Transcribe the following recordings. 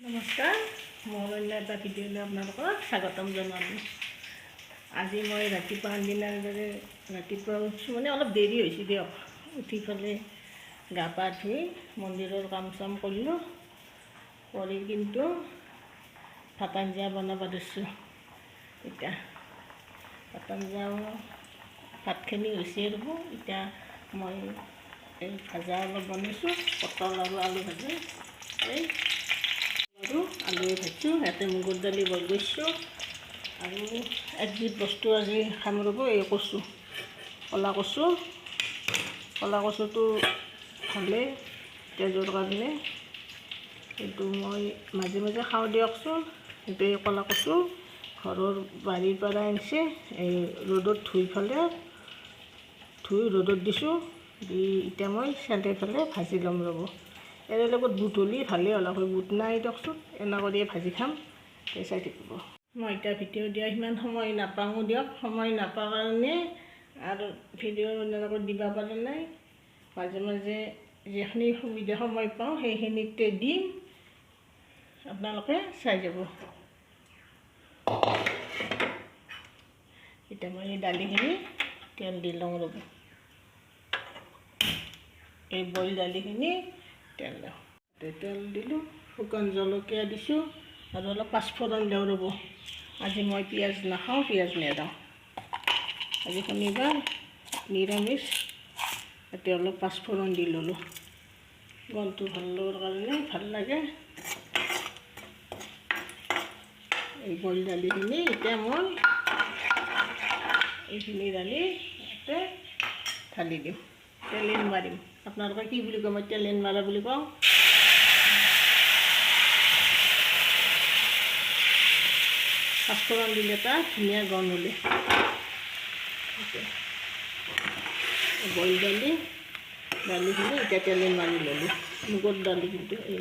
নমস্কাৰ মই অন্য এটা ভিডিঅ'লৈ আপোনালোকক স্বাগতম জনালোঁ। আজি মই ৰাতিপুৱা আনদিনাৰ দৰে ৰাতিপুৱা উঠিছোঁ মানে অলপ দেৰি হৈছে দিয়ক। উঠি পেলাই গা পা ধুই মন্দিৰৰ কাম চাম কৰিলোঁ, কৰি কিন্তু ভাত আঞ্জা বনাব দিছোঁ। এতিয়া ভাত আঞ্জা ভাতখিনি হৈছে ৰ'ব, এতিয়া মই এই ভাজা অলপ বনাইছোঁ, পটল আৰু আলু ভাজি। এই আৰু আলুৱে ভাজিছোঁ ইয়াতে মগুৰ দালি বইল কৰিছোঁ আৰু একবিধ বস্তু আজি খাম ৰ'ব এই কচু ক'লা কচু ক'লা কচুটো ভালেই তেজৰ কাৰণে কিন্তু মই মাজে মাজে খাওঁ দিয়কচোন কিন্তু এই ক'লা কচু ঘৰৰ বাৰীৰ পৰা আনিছে এই ৰ'দত ধুই পেলাই ধুই ৰ'দত দিছোঁ দি এতিয়া মই পেলাই ভাজি ল'ম ৰ'ব ইয়াৰ লগত বুট হ'লি ভালেই হ'ল আকৌ বুট নাই দিয়কচোন এনে কৰিয়ে ভাজি খাম এই চাই থাকিব। মই এতিয়া ভিডিঅ' দিয়া সিমান সময় নাপাওঁ দিয়ক সময় নাপাওঁ কাৰণে আৰু ভিডিঅ' এনেকৈ দিব পৰা নাই। মাজে মাজে যিখিনি সুবিধা সময় পাওঁ সেইখিনিতে দিম আপোনালোকে চাই যাব। এতিয়া মই দালিখিনি তেল দি লওঁ ৰ'ব। এই বইল দালিখিনি তেল দিওঁ তেল দিলোঁ, শুকান জলকীয়া দিছোঁ, আৰু অলপ পাঁচফোৰণ দিওঁ ৰ'ব। আজি মই পিঁয়াজ নাখাওঁ, পিঁয়াজ নেদাওঁ। আজি শনিবাৰ, নিৰামিষ, তাতে অলপ পাঁচফোৰণ দি ল'লোঁ। গলটো ভালো লগাৰ কাৰণে ভালো লাগে। এই বইল দালিখিনি এতিয়া মই এইখিনি দালি ইয়াতে ঢালি দিম তেলেন মাৰিম। আপোনালোকে কি বুলি কয় মই লেন মাৰা বুলি কওঁ। পাঁচফোৰণ দিলে এটা ধুনীয়া গন হ'লে। বইল দালি দালি কিন্তু এতিয়া তেলেন মাৰি ল'লোঁ। মুগৰ দালি কিন্তু এই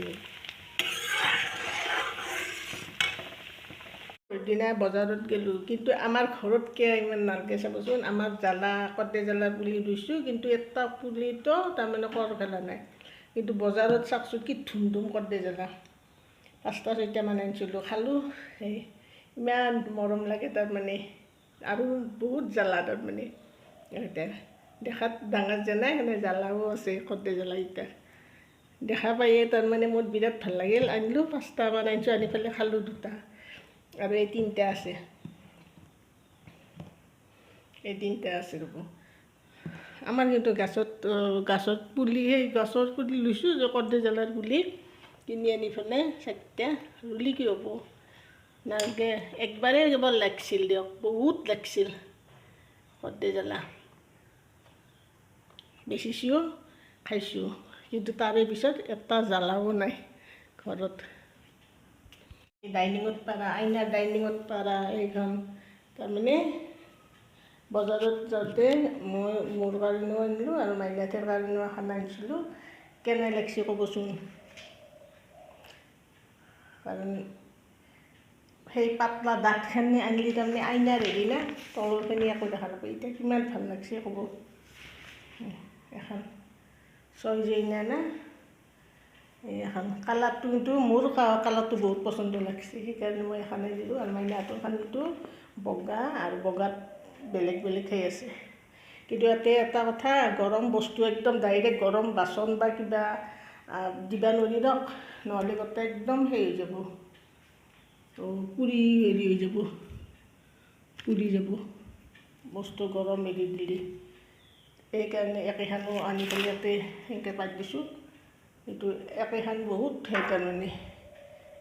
দিনা বজাৰত গ'লোঁ। কিন্তু আমাৰ ঘৰত কিয় ইমান নালগে চাবচোন আমাৰ জ্বালা কটে জ্বালা পুলি ৰুইছোঁ কিন্তু এটা পুলিতো তাৰমানে কৰ ফেলা নাই। কিন্তু বজাৰত চাওকচোন কি ধুম ধুম কটে জ্বালা। পাঁচটা ছয়টামান আনিছিলোঁ। খালোঁ সেই ইমান মৰম লাগে তাৰমানে। আৰু বহুত জ্বালা তাৰমানে। এতিয়া দেখাত ডাঙৰ যেনাই সেনে জ্বালাও আছে কটে জ্বালা এতিয়া। দেখা পায়ে তাৰমানে মোৰ বিৰাট ভাল লাগিল। আনিলোঁ পাঁচটামান আনিছোঁ আনি পেলাই খালোঁ দুটা। আৰু এই তিনিটা আছে। এই তিনিটা আছে ৰ'ব আমাৰ কিন্তু গাছত গাছত পুলি, সেই গছৰ পুলি লৈছোঁ যে কৰ্দে জ্বালাৰ পুলি। কিনি আনি পেলাই চাৰিটা ৰুলি কি হ'ব? নালগে, একবাৰেই কেৱল লাগিছিল দিয়ক, বহুত লাগিছিল কৰ্দে জ্বালা। বেচিছোঁ, খাইছোঁ, কিন্তু তাৰে পিছত এটা জ্বালাও নাই ঘৰত। ডাইনিঙত পাৰা আইনাৰ ডাইনিঙত পাৰা এইখন তাৰমানে বজাৰত যাওঁতে মই মোৰ কাৰণেও আনিলোঁ আৰু মাইনাথৰ কাৰণেও এখন আনিছিলোঁ কেনে লাগিছে ক'বচোন কাৰণ সেই পাতলা ডাঠখিনি আনিলে তাৰমানে আইনাৰ হেৰি না তলৰখিনি একো দেখা নাপায় এতিয়া কিমান ভাল লাগিছে ক'ব এখন ছয় জেইনা না এই এখন কালাৰটো কিন্তু মোৰ কালাৰটো বহুত পচন্দ লাগিছে সেইকাৰণে মই এখনে দিলোঁ। আৰু মাইনাটোৰ খানটো বগা আৰু বগাত বেলেগ বেলেগ সেই আছে। কিন্তু ইয়াতে এটা কথা গৰম বস্তু একদম ডাইৰেক্ট গৰম বাচন বা কিবা দিবা নোৱাৰি দিয়ক নহ'লে গোটেই একদম সেই হৈ যাব। পুৰি হেৰি হৈ যাব পুৰি যাব। বস্তু গৰম এৰি দিলে। সেইকাৰণে একেখানো আনি পেলাই ইয়াতে সেনেকৈ পাত দিছোঁ। কিন্তু একেখান বহুত সেই তাৰমানে।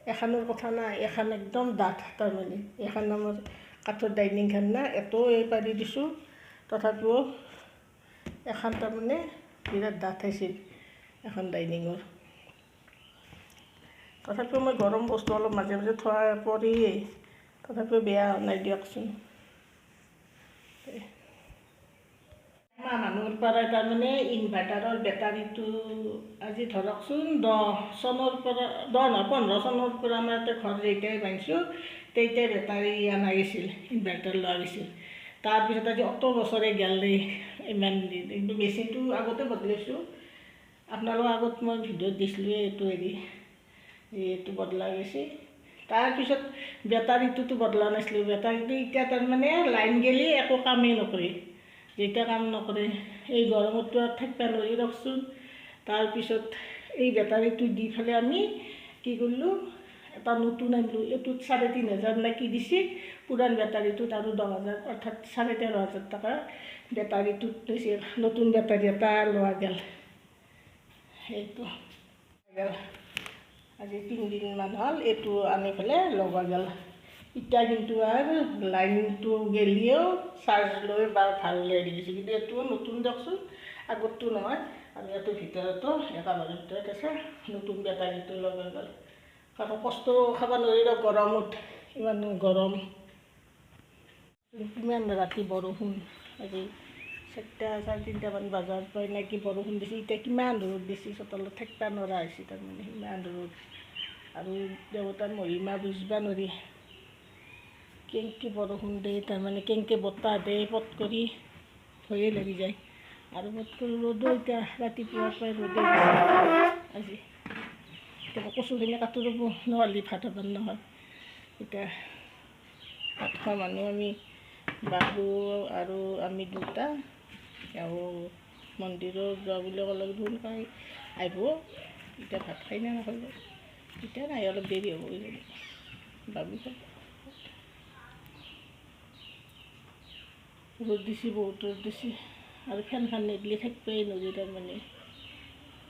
এখানৰ কথা নাই এখন একদম ডাঠ তাৰমানে। এখন আমাৰ কাঠৰ ডাইনিংখন না এটো এই পাৰি দিছোঁ। তথাপিও এখন তাৰমানে বিৰাট ডাঠ হৈছিল এখন ডাইনিঙৰ। তথাপিও মই গৰম বস্তু অলপ মাজে মাজে থোৱা পৰিয়েই তথাপিও বেয়া নাই দিয়কচোন। আমাৰ মানুহৰ পৰা তাৰমানে ইনভাৰ্টাৰৰ বেটাৰীটো আজি ধৰকচোন দহ চনৰ পৰা দহ নহয় পোন্ধৰ চনৰ পৰা আমাৰ ইয়াতে ঘৰ যেতিয়াই বান্ধিছোঁ তেতিয়াই বেটাৰী অনা গৈছিল ইনভাৰ্টাৰ লোৱা গৈছিল তাৰপিছত আজি অত বছৰে গেল ইমান দিন। কিন্তু মেচিনটো আগতে বদলাইছোঁ। আপোনালোকৰ আগত মই ভিডিঅ'ত দিছিলোঁ এইটো হেৰি এইটো বদলা গৈছে। তাৰপিছত বেটাৰীটোতো বদলা নাছিলোঁ। বেটাৰীটো এতিয়া তাৰমানে লাইন গেলি একো কামেই নকৰে। যেতিয়া কাম নকৰে এই গৰমততো আৰু থাকিব নোৱাৰি ৰখচোন। তাৰপিছত এই বেটাৰীটো দি পেলাই আমি কি কৰিলোঁ এটা নতুন আনিলোঁ। এইটোত চাৰে তিনি হাজাৰ নে কি দিছে পুৰাণ বেটাৰীটোত আৰু দহ হাজাৰ অৰ্থাৎ চাৰে তেৰ হাজাৰ টকা বেটাৰীটোত লৈছে। নতুন বেটাৰী এটা লোৱা গেল। সেইটো আজি তিনিদিনমান হ'ল এইটো আনি পেলাই লগোৱা গেল। এতিয়া কিন্তু আৰু লাইনটো গেলিও চাৰ্জ লৈ বা ভাল লাগি গৈছে। কিন্তু এইটো নতুন দিয়কচোন আগতটো নহয়। আৰু এইটো ভিতৰতো একেবাৰে ভিতৰত আছে নতুন বেটাৰীটো লগা গ'ল। কাৰণ কষ্ট খাব নোৱাৰি ৰ গৰমত ইমান গৰম। কিমান ৰাতি বৰষুণ আজি চাৰিটা চাৰে তিনিটামান বজাৰ পৰা নেকি বৰষুণ দিছে এতিয়া কিমান ৰ'দ দিছে চোতালত থাকিব নোৱাৰা হৈছে তাৰমানে ইমান ৰ'দ। আৰু দেৱতাৰ মহিমা বুজিব নোৱাৰি। কেনেকৈ বৰষুণ দিয়ে তাৰমানে কেনেকৈ বতাহ দিয়ে পট কৰি ভয়ে লাগি যায়। আৰু পট কৰি ৰ'দো এতিয়া ৰাতিপুৱাৰ পৰাই ৰ'দে আজি এতিয়া কচুখিনি কাটো ৰ'ব নহ'লে ভাত হ'ব নহয়। এতিয়া ভাত খোৱা মানুহ আমি বাবু আৰু আমি দুটা আৰু মন্দিৰত যোৱা বুলি ক'লে সোনকালে আহিব এতিয়া ভাত খাই নে নাখাব এতিয়া নাই অলপ দেৰি হ'ব বাবু খাব। ৰ'দ দিছে, বহুত ৰ'দ দিছে। আৰু ফেনখন নিদিলে থাকিবই নোৱাৰি তাৰমানে।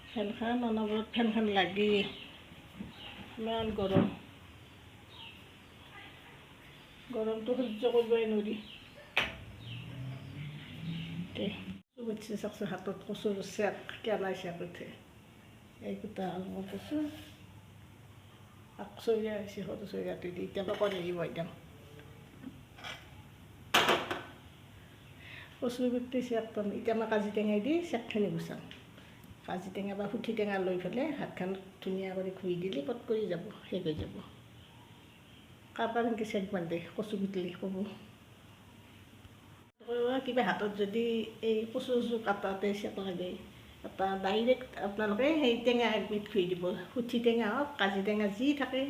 ফেনখন অনবৰত ফেনখন লাগেই ইমান গৰম। গৰমটো সহ্য কৰিবই নোৱাৰি। উঠছে চাকচোন হাতত, কচুৰ চেক কেলাই চেক উঠে। এই গোটা আলমৰ কচু। আকচৰীয়া হৈছে, সৰু চৰীয়াটো দি এতিয়া পৰা কৰি আহিব একদম কচু গুটি চেক পাম। এতিয়া মই কাজি টেঙাই দি চেকখিনি গুচাম কাজি টেঙা বা সুঠি টেঙা লৈ পেলাই হাতখন ধুনীয়া কৰি ঘুই দিলে পট কৰি যাব শেষ হৈ যাব। কাৰোবাৰ এনেকৈ চেক বান্ধে কচু গুটলি ক'ব। কিবা হাতত যদি এই কচু চচু কাটাতে চেক লাগে এটা ডাইৰেক্ট আপোনালোকে সেই টেঙা একবিধ ঘুই দিব। সুঠি টেঙা হওক কাজি টেঙা যি থাকে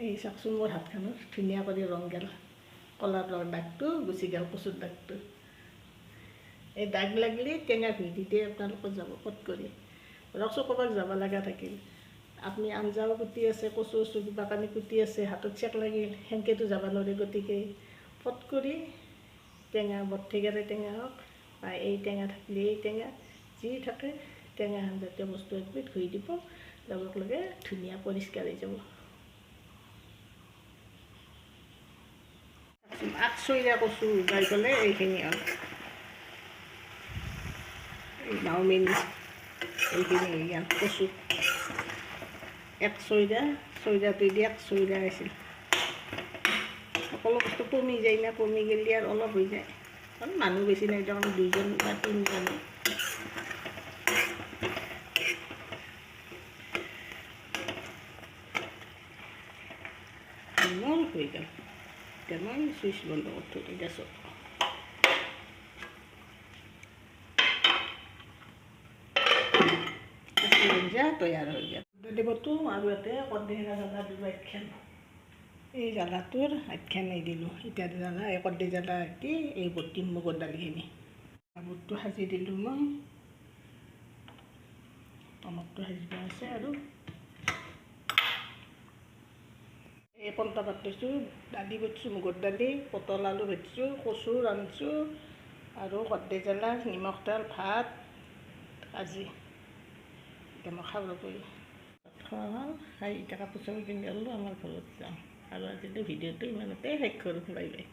এই চাওকচোন মোৰ হাতখনত ধুনীয়া কৰি ৰং গেল। কলা ৰঙৰ দাগটো গুচি গ'ল কচুৰ দাগটো। এই দাগ লাগিলে টেঙা ঘুই দিতে আপোনালোকে যাব পট কৰি ৰকচো ক'ৰবাত যাব লগা থাকিল। আপুনি আঞ্জাও কুটি আছে কচু চচু কিবা কানি কুটি আছে হাতত চেক লাগিল সেনেকৈতো যাব নোৱাৰে গতিকে পট কৰি টেঙা বৰ্থিকেৰে টেঙা হওক বা এই টেঙা থাকিলে এই টেঙা যি থাকে টেঙা জাতীয় বস্তু একবিধ ধুই দিব লগে লগে ধুনীয়া পৰিষ্কাৰ হৈ যাব। আকচৰীয়া কচু উগাই গ'লে এইখিনি আৰু এই নাওমিন এইখিনি কচু এক চৈদা চৈদাটো দি এক চৈদা আছিল সকলো বস্তু কমি যায় না কমি গেলি আৰু অলপ হৈ যায় কাৰণ মানুহ বেছি নাই তাৰমানে দুইজন বা তিনিজন ইমান হৈ গ'ল এতিয়া মই চুইচ বন্ধ কৰি থৈ দিওঁ আঞ্জা তৈয়াৰ হৈ গ'ল। দিবতো আৰু ইয়াতে কৰ্দিনা জ্বালা দিব একখান এই জ্বালাটোৰ আঠখান এই দিলোঁ। এতিয়া জ্বালা এই কৰ্দি জ্বালা দি এই বটিম মগৰ দালিখিনি। বুটটো সাজি দিলোঁ মই। টমাটটো সাজিব আছে আৰু। এই ভাত লৈছোঁ দালি বটিছোঁ মগৰ দালি পটল আলু ভাজিছোঁ কচু ৰান্ধিছোঁ আৰু কৰ্দি জ্বালা নিমখ তেল ভাত আজি। এতিয়া মই খাব কৰি ভাত খোৱা হ'ল খাই এতিয়া কাপোৰ চাপোৰ পিন্ধি ল'লোঁ আমাৰ ঘৰত যাওঁ। আৰু ভিডিঅ'টো ইমানতে শেষ কৰোঁ বাই বাই।